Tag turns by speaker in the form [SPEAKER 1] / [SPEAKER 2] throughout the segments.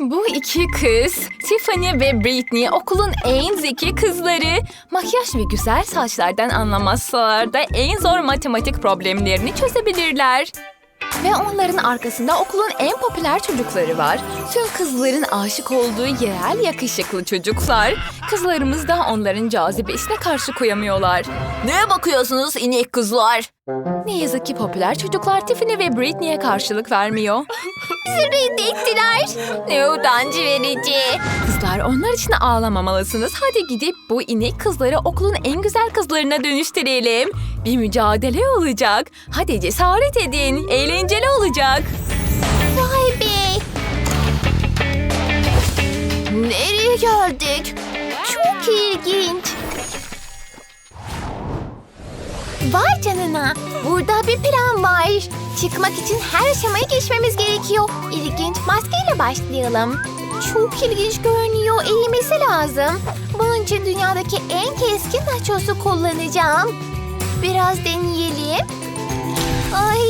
[SPEAKER 1] Bu iki kız, Tiffany ve Britney okulun en zeki kızları. Makyaj ve güzel saçlardan anlamazsalar da en zor matematik problemlerini çözebilirler. Ve onların arkasında okulun en popüler çocukları var. Tüm kızların aşık olduğu yerel yakışıklı çocuklar. Kızlarımız da onların cazibesine karşı koyamıyorlar. Neye bakıyorsunuz inek kızlar? Ne yazık ki popüler çocuklar Tiffany ve Britney'e karşılık vermiyor. Reddettiler. Ne utancı verici. Kızlar onlar için ağlamamalısınız. Hadi gidip bu inek kızları okulun en güzel kızlarına dönüştürelim. Bir mücadele olacak. Hadi cesaret edin. Eğlenceli olacak.
[SPEAKER 2] Vay be. Nereye geldik? Çok ilginç. Vay canına. Burada bir plan var. Çıkmak için her aşamayı geçmemiz gerekiyor. İlginç maskeyle başlayalım. Çok ilginç görünüyor. Eğilmesi lazım. Bunun için dünyadaki en keskin nachosu kullanacağım. Biraz deneyelim. Ay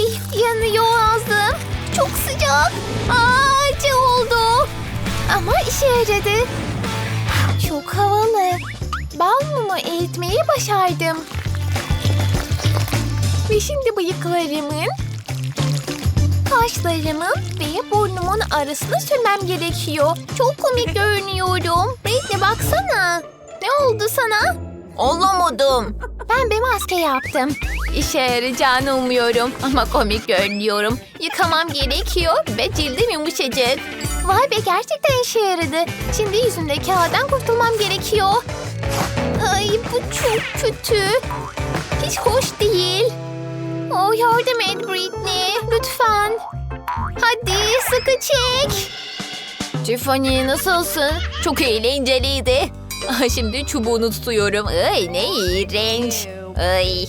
[SPEAKER 2] yanıyor ağzım. Çok sıcak. Aa, acı oldu. Ama işe yaradı. Çok havalı. Bal mumu eritmeyi başardım. Ve şimdi bıyıklarımın, kaşlarımın ve burnumun arasını sürmem gerekiyor. Çok komik görünüyorum. Britney baksana. Ne oldu sana?
[SPEAKER 1] Olamadım.
[SPEAKER 2] Ben bir maske yaptım.
[SPEAKER 1] İşe yarayacağını umuyorum ama komik görünüyorum.
[SPEAKER 2] Yıkamam gerekiyor ve cildim yumuşacık. Vay be gerçekten işe yaradı. Şimdi yüzümdeki ağdan kurtulmam gerekiyor. Ay bu çok kötü. Hiç hoş değil. Oh yardım et Britney lütfen. Hadi sıkı çek.
[SPEAKER 1] Tiffany nasılsın? Çok eğlenceliydi. Ah, Şimdi çubuğunu tutuyorum. Ay ne iğrenç. Ay.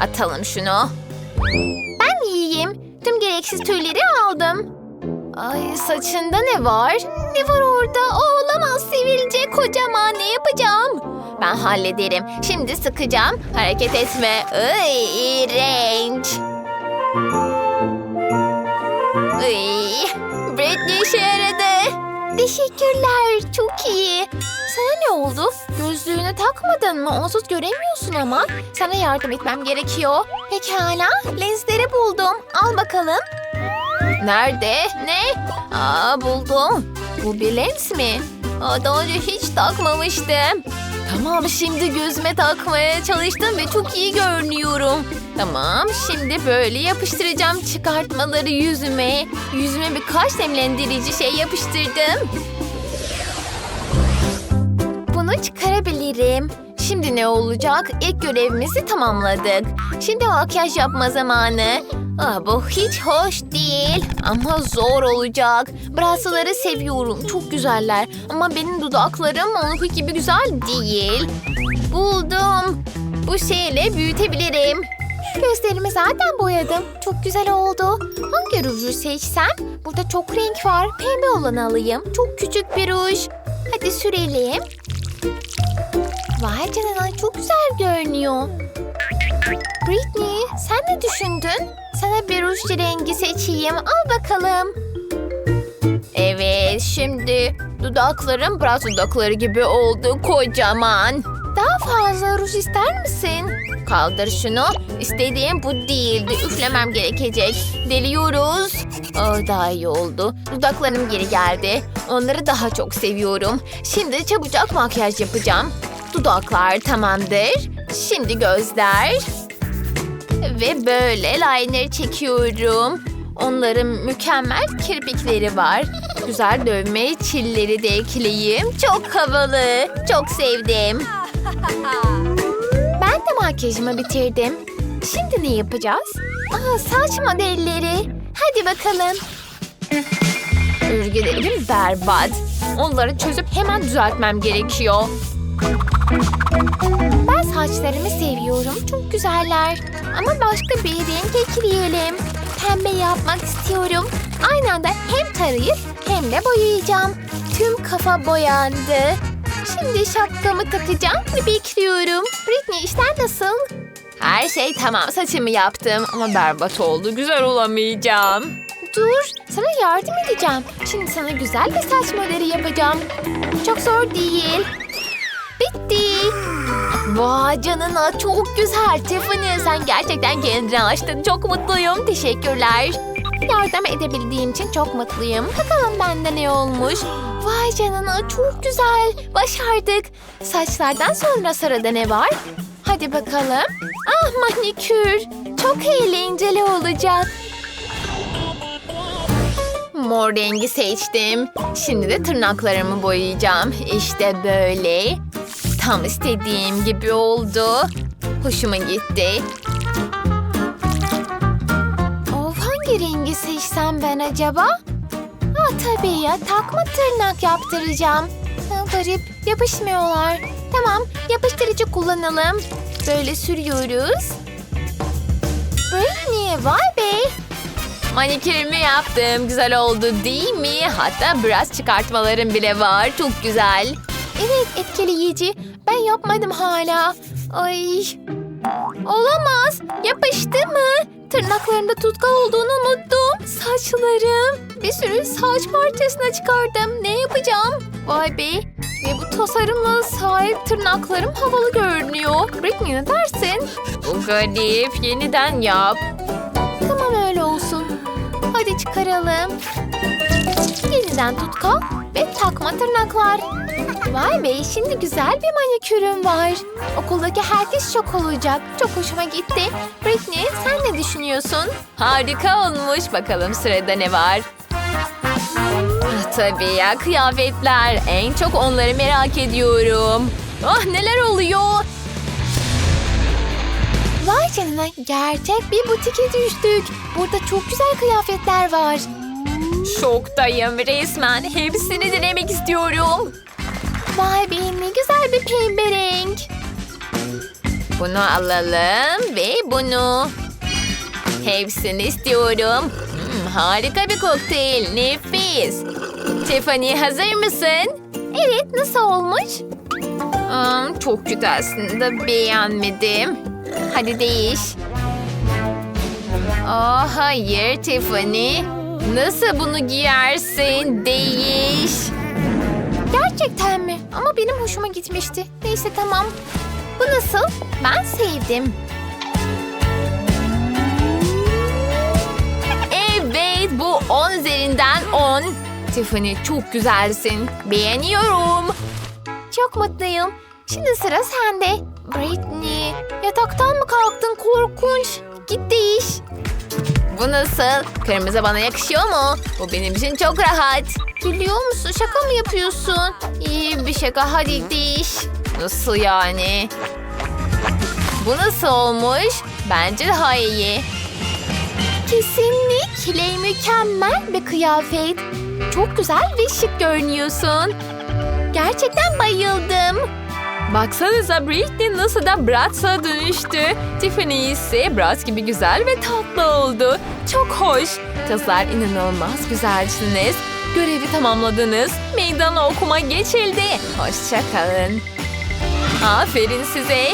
[SPEAKER 1] Atalım şunu.
[SPEAKER 2] Ben iyiyim. Tüm gereksiz tüyleri aldım. Ay saçında ne var? Ne var orada? O olamaz sivilce kocaman ne yapacağım?
[SPEAKER 1] Ben hallederim. Şimdi sıkacağım. Hareket etme. Ay iğrenç. Ay. Britney işe.
[SPEAKER 2] Teşekkürler çok iyi. Sana ne oldu? Gözlüğünü takmadın mı? Onsuz göremiyorsun ama. Sana yardım etmem gerekiyor. Pekala lensleri buldum. Al bakalım.
[SPEAKER 1] Nerede? Ne? Aa buldum. Bu bir lens mi? Aa, daha önce hiç takmamıştım. Tamam şimdi gözüme takmaya çalıştım ve çok iyi görünüyorum. Tamam şimdi böyle yapıştıracağım çıkartmaları yüzüme. Yüzüme birkaç nemlendirici şey yapıştırdım.
[SPEAKER 2] Bunu çıkarabilirim.
[SPEAKER 1] Şimdi ne olacak? İlk görevimizi tamamladık. Şimdi makyaj yapma zamanı. Ah, bu hiç hoş değil ama zor olacak. Brasaları seviyorum. Çok güzeller. Ama benim dudaklarım onunki gibi güzel değil. Buldum. Bu şeyle büyütebilirim.
[SPEAKER 2] Gözlerimi zaten boyadım. Çok güzel oldu. Hangi ruju seçsem? Burada çok renk var. Pembe olanı alayım. Çok küçük bir ruj. Hadi sürelim. Vay canına çok güzel görünüyor. Britney sen ne düşündün? Sana bir ruj rengi seçeyim. Al bakalım.
[SPEAKER 1] Evet şimdi dudaklarım Bras dudakları gibi oldu kocaman.
[SPEAKER 2] Daha fazla ruj ister misin?
[SPEAKER 1] Kaldır şunu. İstediğim bu değildi. Üflemem gerekecek. Deliyoruz. Oh, daha iyi oldu. Dudaklarım geri geldi. Onları daha çok seviyorum. Şimdi çabucak makyaj yapacağım. Dudaklar tamamdır. Şimdi gözler. Ve böyle liner çekiyorum. Onların mükemmel kirpikleri var. Güzel dövme çilleri de ekleyeyim. Çok havalı. Çok sevdim.
[SPEAKER 2] Ben de makyajımı bitirdim. Şimdi ne yapacağız? Aa, saç modelleri. Hadi bakalım.
[SPEAKER 1] Örgülerim berbat. Onları çözüp hemen düzeltmem gerekiyor.
[SPEAKER 2] Ben saçlarımı seviyorum. Çok güzeller. Ama başka bir renk ekleyelim. Pembe yapmak istiyorum. Aynı anda hem tarayıp hem de boyayacağım. Tüm kafa boyandı. Şimdi şapkamı takacağım ve bekliyorum. Britney işler nasıl?
[SPEAKER 1] Her şey tamam saçımı yaptım ama berbat oldu. Güzel olamayacağım.
[SPEAKER 2] dur. Sana yardım edeceğim. Şimdi sana güzel bir saç modeli yapacağım. Çok zor değil. Vay canına çok güzel Tiffany. Sen gerçekten kendini açtın. Çok mutluyum. Teşekkürler. Yardım edebildiğim için çok mutluyum. Bakalım bende ne olmuş. Vay canına çok güzel. Başardık. Saçlardan sonra sırada ne var? Hadi bakalım. Ah manikür. Çok eğlenceli olacak. Mor rengi seçtim. Şimdi de tırnaklarımı boyayacağım. İşte böyle. Tam istediğim gibi oldu. Hoşuma gitti. Of hangi rengi seçsem ben acaba? Ha tabii ya takma tırnak yaptıracağım. Ha, garip yapışmıyorlar. Tamam yapıştırıcı kullanalım. Böyle sürüyoruz. Britney vay be. Manikürümü yaptım. Güzel oldu değil mi? Hatta biraz çıkartmalarım bile var. Çok güzel. Evet etkileyici. Ben yapmadım hala. Ay. Olamaz. Yapıştı mı? Tırnaklarımda tutkal olduğunu unuttum. Saçlarım. Bir sürü saç parçasına çıkardım. Ne yapacağım? Vay be. Ve bu tasarımla sahip tırnaklarım havalı görünüyor. Britney ne dersin? Bu garip. Yeniden yap. Tamam öyle olsun. Hadi çıkaralım. Yeniden tutkal ve takma tırnaklar. Vay be şimdi güzel bir manikürüm var. Okuldaki herkes şok olacak. Çok hoşuma gitti. Britney sen ne düşünüyorsun? Harika olmuş. Bakalım sırada ne var? Ah, tabii ya kıyafetler. En çok onları merak ediyorum. Ah neler oluyor? Vay canına gerçek bir butike düştük. Burada çok güzel kıyafetler var. Şoktayım resmen. Hepsini denemek istiyorum. Vay be ne güzel bir pembe renk. Bunu alalım ve bunu. Hepsini istiyorum. Hmm, harika bir kokteyl. Nefis. Tiffany hazır mısın? Evet nasıl olmuş? Hmm, çok kötü aslında beğenmedim. Hadi değiş. Oh hayır Tiffany. Nasıl bunu giyersin? Değiş. Gerçekten mi? Ama benim hoşuma gitmişti. Neyse tamam. Bu nasıl? Ben sevdim. Evet bu 10 üzerinden 10. Tiffany çok güzelsin. Beğeniyorum. Çok mutluyum. Şimdi sıra sende. Britney, yataktan mı kalktın korkunç? Git değiş. Bu nasıl? Kırmızı bana yakışıyor mu? Bu benim için çok rahat. Gülüyor musun? Şaka mı yapıyorsun? İyi bir şaka. Hadi değiş. Nasıl yani? Bu nasıl olmuş? Bence daha iyi. Kesinlikle mükemmel bir kıyafet. Çok güzel ve şık görünüyorsun. Gerçekten bayıldım. Baksanıza Britney nasıl da Bratz'a dönüştü. Tiffany ise Bratz gibi güzel ve tatlı oldu. Çok hoş. Kızlar inanılmaz güzelsiniz. Görevi tamamladınız. Meydana okuma geçildi. Hoşçakalın. Aferin size.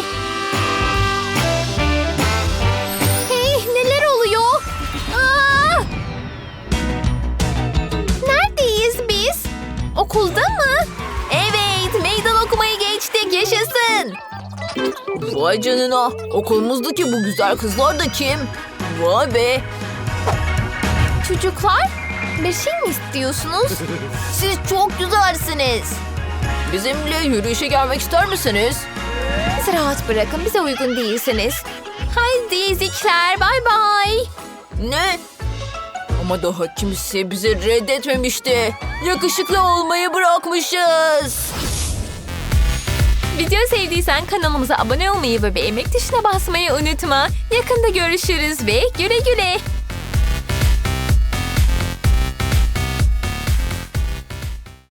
[SPEAKER 3] Vay canına. Okulumuzdaki bu güzel kızlar da kim? Vay be.
[SPEAKER 2] Çocuklar, bir şey mi istiyorsunuz?
[SPEAKER 3] Siz çok güzelsiniz. Bizimle yürüyüşe gelmek ister misiniz?
[SPEAKER 2] Bizi rahat bırakın, bize uygun değilsiniz. Haydi ezikler, bay bay.
[SPEAKER 3] Ne? Ama daha kimse bizi reddetmemişti. Yakışıklı olmayı bırakmışız.
[SPEAKER 1] Video sevdiysen kanalımıza abone olmayı ve beğenmek tuşuna basmayı unutma. Yakında görüşürüz ve güle güle.